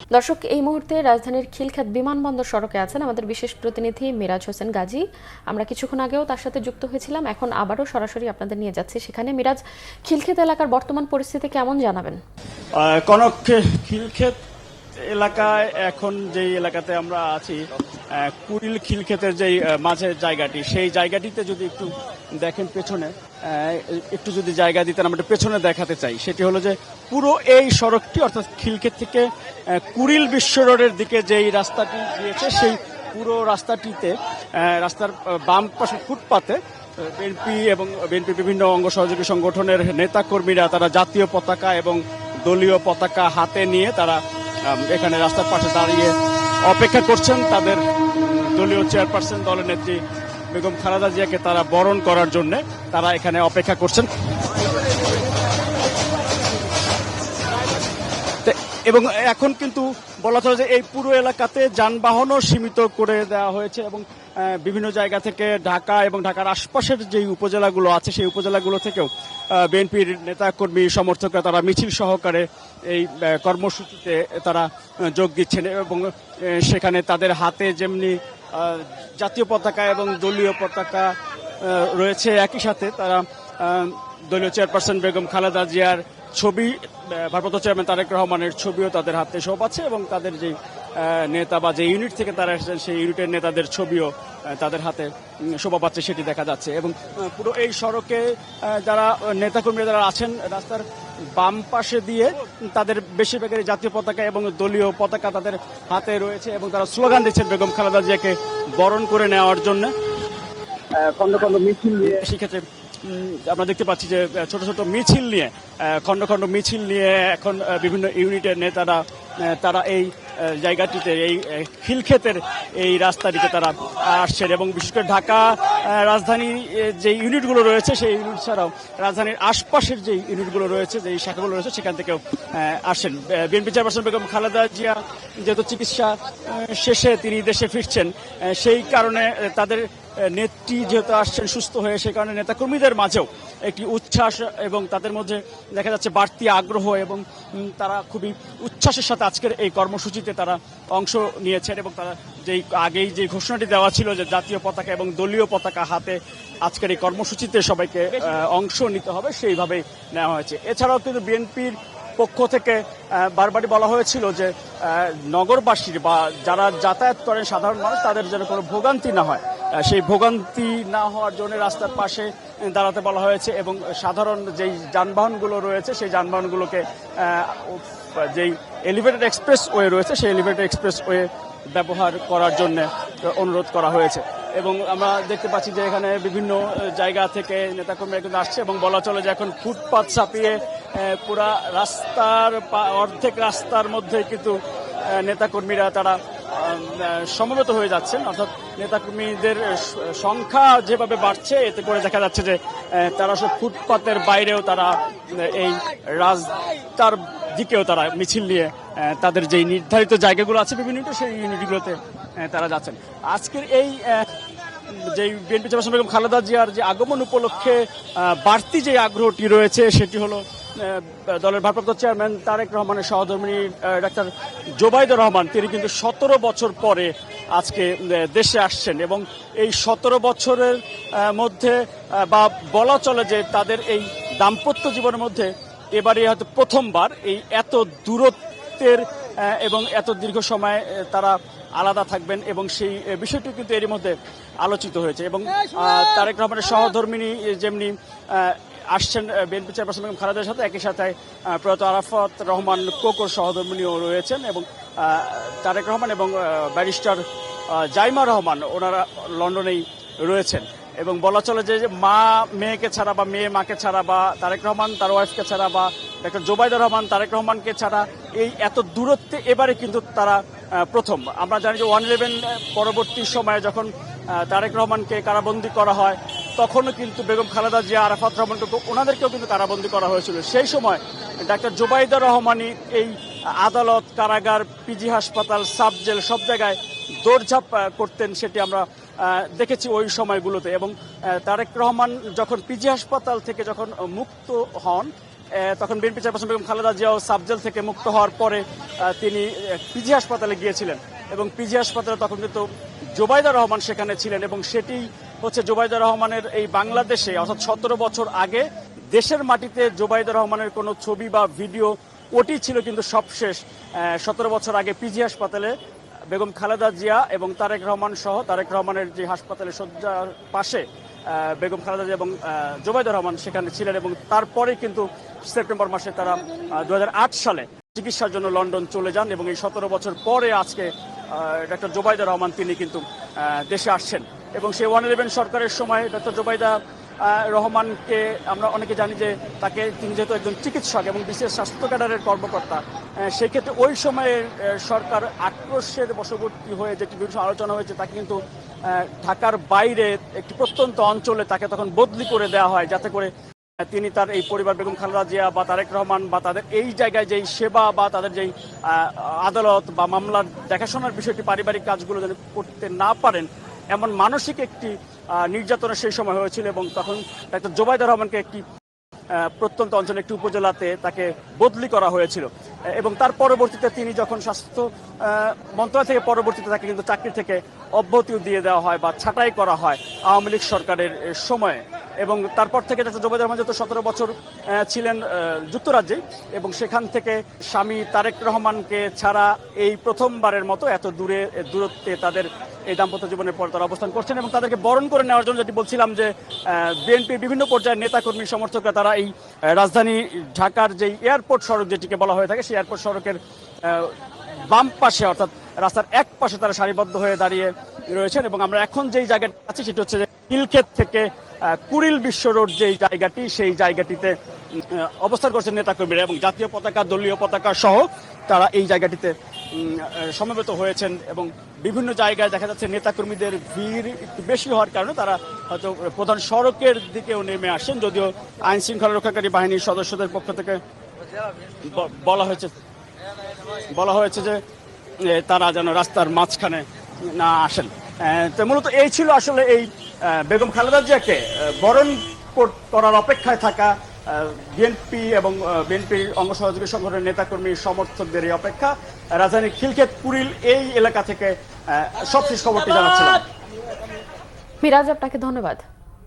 দর্শক এই মুহূর্তে রাজধানীর খিলক্ষেত বিমানবন্দর সড়কে আছেন আমাদের বিশেষ প্রতিনিধি মিরাজ হোসেন গাজী। আমরা কিছুক্ষণ আগেও তার সাথে যুক্ত হয়েছিলাম এখন আবারও সরাসরি আপনাদের নিয়ে যাচ্ছি সেখানে। মিরাজ খিলক্ষেত এলাকার বর্তমান পরিস্থিতি কেমন জানাবেন? কনক খিলক্ষেত এলাকায় এখন যেই এলাকাতে আমরা আছি কুড়িল খিলক্ষেতের আহ, মাঝের জায়গাটি সেই জায়গাটিতে যদি একটু দেখেন পেছনে একটু যদি জায়গা দিতেন, আমরা পেছনে দেখাতে চাই। সেটি হলো যে পুরো এই সড়কটি, অর্থাৎ খিলক্ষেত থেকে কুড়িল বিশ্ব রোডের দিকে যেই রাস্তাটি গিয়েছে, সেই পুরো রাস্তাটিতে রাস্তার বাম পাশে ফুটপাতে বিএনপি এবং বিএনপি বিভিন্ন অঙ্গ সহযোগী সংগঠনের নেতা কর্মীরা তারা জাতীয় পতাকা এবং দলীয় পতাকা হাতে নিয়ে তারা এখানে রাস্তার পাশে দাঁড়িয়ে অপেক্ষা করছেন। তাদের দলীয় চেয়ারপারসন, দলের নেত্রী বেগম খালেদা জিয়াকে তারা বরণ করার জন্য তারা এখানে অপেক্ষা করছেন। এবং এখন কিন্তু বলা চলে যে এই পুরো এলাকাতে যানবাহনও সীমিত করে দেওয়া হয়েছে এবং বিভিন্ন জায়গা থেকে ঢাকা এবং ঢাকার আশপাশের যে উপজেলাগুলো আছে সেই উপজেলাগুলো থেকেও বিএনপির নেতাকর্মী, সমর্থকরা তারা মিছিল সহকারে এই কর্মসূচিতে তারা যোগ দিচ্ছেন এবং সেখানে তাদের হাতে যেমনি জাতীয় পতাকা এবং দলীয় পতাকা রয়েছে একই সাথে। তারা দলীয় চেয়ারপারসন বেগম খালেদা জিয়ার ছবি ভারপ্রাপ্ত চেয়ারম্যান তারেক রহমানের ছবিও তাদের হাতে শোভ আছে এবং তাদের যে নেতা বা যে ইউনিট থেকে তারা এসেছেন সেই ইউনিটের নেতাদের ছবিও তাদের হাতে শোভা পাচ্ছে সেটি দেখা যাচ্ছে। এবং পুরো এই সড়কে যারা নেতাকর্মীরা যারা আছেন রাস্তার বাম পাশে দিয়ে তাদের বেশিরভাগের জাতীয় পতাকা এবং দলীয় পতাকা তাদের হাতে রয়েছে এবং তারা স্লোগান দিচ্ছেন বেগম খালেদা জিয়াকে বরণ করে নেওয়ার জন্য। খন্ড খন্ড মিছিল নিয়ে। সেক্ষেত্রে আমরা দেখতে পাচ্ছি যে ছোট ছোট মিছিল নিয়ে খন্ড খন্ড মিছিল নিয়ে এখন বিভিন্ন ইউনিটের নেতারা তারা এই জায়গাটিতে এই খিলক্ষেতের এই রাস্তাটিতে তারা আসছেন এবং বিশেষ করে ঢাকা রাজধানীর রাজধানী যে ইউনিটগুলো রয়েছে সেই ইউনিট ছাড়াও রাজধানীর আশপাশের যে ইউনিটগুলো রয়েছে, যে শাখাগুলো রয়েছে, সেখান থেকেও আসেন বিএনপি চেয়ারপারসন বেগম খালেদা জিয়া যেহেতু চিকিৎসা শেষে তিনি দেশে ফিরছেন সেই কারণে তাদের নেত্রী যেহেতু আসছেন, সুস্থ হয়ে সে কারণে নেতাকর্মীদের মাঝেও একটি উচ্ছ্বাস এবং তাদের মধ্যে দেখা যাচ্ছে বাড়তি আগ্রহ এবং তারা খুবই উচ্ছ্বাসের সাথে আজকের এই কর্মসূচিতে তারা অংশ নিয়েছেন এবং তারা যেই আগেই যে ঘোষণাটি দেওয়া ছিল যে জাতীয় পতাকা এবং দলীয় পতাকা হাতে আজকের এই কর্মসূচিতে সবাইকে অংশ নিতে হবে, সেইভাবেই নেওয়া হয়েছে। এছাড়াও কিন্তু বিএনপির পক্ষ থেকে বারবারই বলা হয়েছিল যে নগরবাসীর বা যারা যাতায়াত করেন সাধারণ মানুষ, তাদের যেন কোনো ভোগান্তি না হয়। সেই ভোগান্তি না হওয়ার জন্য রাস্তার পাশে দাঁড়াতে বলা হয়েছে এবং সাধারণ যেই যানবাহনগুলো রয়েছে, সেই যানবাহনগুলোকে যেই এলিভেটেড এক্সপ্রেস ওয়ে রয়েছে, সেই এলিভেটেড এক্সপ্রেস ওয়ে ব্যবহার করার জন্য অনুরোধ করা হয়েছে। এবং আমরা দেখতে পাচ্ছি যে এখানে বিভিন্ন জায়গা থেকে নেতাকর্মীরা কিন্তু আসছে এবং বলা চলে যে এখন ফুটপাত ছাপিয়ে পুরা রাস্তার অর্ধেক রাস্তার মধ্যে কিন্তু নেতাকর্মীরা তারা সমবেত হয়ে যাচ্ছেন, অর্থাৎ নেতাকর্মীদের সংখ্যা যেভাবে বাড়ছে, এতে করে দেখা যাচ্ছে যে তারা সব ফুটপাতের বাইরেও তারা এই রাস্তার দিকেও তারা মিছিল নিয়ে তাদের যেই নির্ধারিত জায়গাগুলো আছে বিভিন্ন সেই ইউনিটগুলোতে তারা যাচ্ছেন। আজকের এই যে বিএনপি চেয়ারপারসন বেগম খালেদা জিয়ার যে আগমন উপলক্ষে বাড়তি যে আগ্রহটি রয়েছে, সেটি হলো দলের ভারপ্রাপ্ত চেয়ারম্যান তারেক রহমানের সহধর্মিনী ডাক্তার জোবাইদুর রহমান, তিনি কিন্তু সতেরো বছর পরে আজকে দেশে আসছেন এবং এই সতেরো বছরের মধ্যে বা বলা চলে যে তাদের এই দাম্পত্য জীবনের মধ্যে এবারে হয়তো প্রথমবার এই এত দূরত্বের এবং এত দীর্ঘ সময় তারা আলাদা থাকবেন এবং সেই বিষয়টি কিন্তু এরই মধ্যে আলোচিত হয়েছে এবং তারেক রহমানের সহধর্মিনী যেমনি আসছেন বিএনপি চেয়ারপারসন বেগম খালেদার সাথে। একই সাথে প্রয়াত আরাফাত রহমান কোকর সহধর্মিনীও রয়েছেন এবং তারেক রহমান এবং ব্যারিস্টার জাইমা রহমান ওনারা লন্ডনেই রয়েছেন। এবং বলা চলে যে মা মেয়েকে ছাড়া বা মেয়ে মাকে ছাড়া বা তারেক রহমান তার ওয়াইফকে ছাড়া বা ডক্টর জোবাইদুর রহমান তারেক রহমানকে ছাড়া এই এত দূরত্বে এবারে কিন্তু তারা প্রথম। আমরা জানি যে ওয়ান ইলেভেন পরবর্তী সময়ে যখন তারেক রহমানকে কারাবন্দী করা হয় তখনও কিন্তু বেগম খালেদা জিয়া, আরাফাত রহমান কিন্তু ওনাদেরকেও কিন্তু কারাবন্দী করা হয়েছিল। সেই সময় ডাক্তার জোবাইদুর রহমানই এই আদালত, কারাগার, পিজি হাসপাতাল, সাব জেল সব জায়গায় দৌড়ঝাঁপ করতেন সেটি আমরা দেখেছি ওই সময়গুলোতে। এবং তারেক রহমান যখন পিজি হাসপাতাল থেকে যখন মুক্ত হন তখন বিএনপি চেয়ারপারসন বেগম খালেদা জিয়াও সাবজেল থেকে মুক্ত হওয়ার পরে তিনি পিজি হাসপাতালে গিয়েছিলেন। এবং পিজি হাসপাতালে তখন কিন্তু জোবাইদা রহমান সেখানে ছিলেন এবং সেটি হচ্ছে জোবাইদা রহমানের এই বাংলাদেশে, অর্থাৎ সতেরো বছর আগে দেশের মাটিতে জোবাইদা রহমানের কোনো ছবি বা ভিডিও ওটি ছিল কিন্তু সবশেষ সতেরো বছর আগে পিজি হাসপাতালে, বেগম খালেদা জিয়া এবং তারেক রহমান সহ, তারেক রহমানের যে হাসপাতালে শয্যার পাশে বেগম খালেদা জিয়া এবং জোবাইদা রহমান সেখানে ছিলেন এবং তারপরে কিন্তু সেপ্টেম্বর মাসে তারা দু হাজার আট সালে চিকিৎসার জন্য লন্ডন চলে যান এবং এই সতেরো বছর পরে আজকে ডক্টর জোবাইদা রহমান তিনি কিন্তু দেশে আসছেন। এবং সেই ওয়ান ইলেভেন সরকারের সময় ডক্টর জোবাইদা রহমানকে আমরা অনেকে জানি যে তাকে তিনি যেহেতু একজন চিকিৎসক এবং বিশেষ স্বাস্থ্য ক্যাডারের কর্মকর্তা সেক্ষেত্রে ওই সময়ে সরকার আক্রোশের বশবর্তী হয়ে যেটি বিভিন্ন আলোচনা হয়েছে, তাকে কিন্তু ঢাকার বাইরে একটি প্রত্যন্ত অঞ্চলে তাকে তখন বদলি করে দেওয়া হয় যাতে করে তিনি তার এই পরিবার বেগম খালেদা জিয়া বা তারেক রহমান বা তাদের এই জায়গায় যেই সেবা বা তাদের যেই আদালত বা মামলার দেখাশোনার বিষয়টি পারিবারিক কাজগুলো যেন করতে না পারেন এমন মানসিক একটি নির্যাতনের সেই সময় হয়েছিল এবং তখন ডাক্তার জোবাইদা রহমানকে একটি প্রত্যন্ত অঞ্চলে একটি উপজেলাতে তাকে বদলি করা হয়েছিল। এবং তার পরবর্তীতে তিনি যখন স্বাস্থ্য মন্ত্রণালয় থেকে পরবর্তীতে তাকে কিন্তু চাকরি থেকে অব্যাহতিও দিয়ে দেওয়া হয় বা ছাঁটাই করা হয় আওয়ামী লীগ সরকারের সময়ে। এবং তারপর থেকে ডাক্তার জোবাইদা রহমান যত সতেরো বছর ছিলেন যুক্তরাজ্যে এবং সেখান থেকে স্বামী তারেক রহমানকে ছাড়া এই প্রথমবারের মতো এত দূরে দূরত্বে তাদের এই দাম্পত্য জীবনের পর তারা অবস্থান করছেন এবং তাদেরকে বরণ করে নেওয়ার জন্য যেটি বলছিলাম যে বিএনপির বিভিন্ন পর্যায়ের নেতাকর্মী, সমর্থকরা তারা এই রাজধানী ঢাকার যেই এয়ারপোর্ট সড়ক যেটিকে বলা হয়ে থাকে, সেই এয়ারপোর্ট সড়কের বাম পাশে অর্থাৎ রাস্তার এক পাশে তারা সারিবদ্ধ হয়ে দাঁড়িয়ে রয়েছেন এবং আমরা এখন যেই জায়গাটা আছি সেটি হচ্ছে যে হিলক্ষেত থেকে কুড়িল বিশ্ব রোড যেই জায়গাটি, সেই জায়গাটিতে অবস্থান করছেন নেতাকর্মীরা এবং জাতীয় পতাকা, দলীয় পতাকা সহ তারা এই জায়গাটিতে সমবেত হয়েছেন এবং বিভিন্ন জায়গায় দেখা যাচ্ছে নেতাকর্মীদের ভিড় একটু বেশি হওয়ার কারণে তারা হয়তো প্রধান সড়কের দিকেও নেমে আসেন যদিও আইন শৃঙ্খলা রক্ষাকারী বাহিনীর সদস্যদের পক্ষ থেকে বলা হয়েছে বলা হয়েছে যে তারা যেন রাস্তার মাঝখানে না আসেন। তো মূলত এই ছিল আসলে এই বেগম খালেদা জিয়াকে বরণ কর- করার অপেক্ষায় থাকা বিএনপি এবং বিএনপির অঙ্গ সহযোগী সংগঠনের নেতাকর্মী সমর্থকদের এই অপেক্ষা। রাজধানীর খিলক্ষেত পুরিল এই এলাকা থেকে সবশেষ খবরটি জানাচ্ছিলাম। মিরাজ আপনাকে ধন্যবাদ।